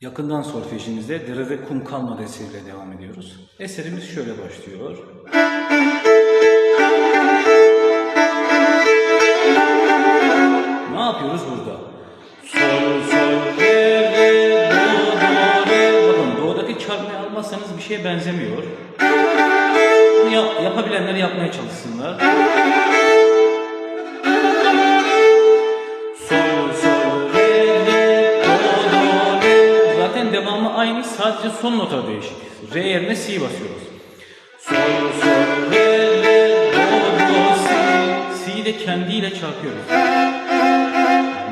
Yakından solfejimizde Dere ve Kum Kalmadı eseriyle devam ediyoruz. Eserimiz şöyle başlıyor. Ne yapıyoruz burada? Sol, sol, re, re, do, do, re. Bakın do'daki çarpmayı almazsanız bir şeye benzemiyor. Bunu yap- yapabilenler yapmaya çalışsınlar. Aynı sadece son nota değişik. Re yerine si basıyoruz. Sol, sol, re, re, do, do, si. Si de kendiyle çarpıyoruz.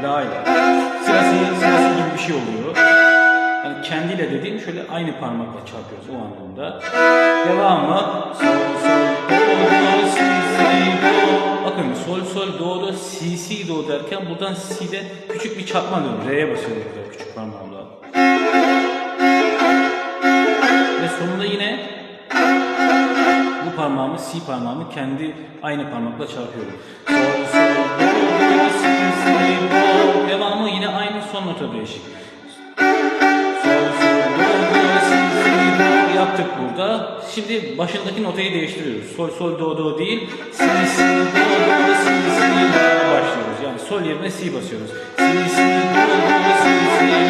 La ile. Sırası, sırası gibi bir şey oluyor. Yani kendiyle dediğim şöyle aynı parmakla çarpıyoruz o anlamda. Devamı sol sol do do si si do. Bakın sol sol do do si si do derken buradan si'de küçük bir çarpma alıyorum. Re'ye basıyorum burada küçük parmağımla. Sonunda yine bu parmağımı si parmağımı kendi aynı parmakla çarpıyorum. Sol sol do si si do. Devamı yine aynı son nota değişik. Sol sol do do si si do yaptık burada. Şimdi başındaki notayı değiştiriyoruz. Sol sol do do değil. Si si do do si si başlıyoruz. Yani sol yerine si basıyoruz. Si si do do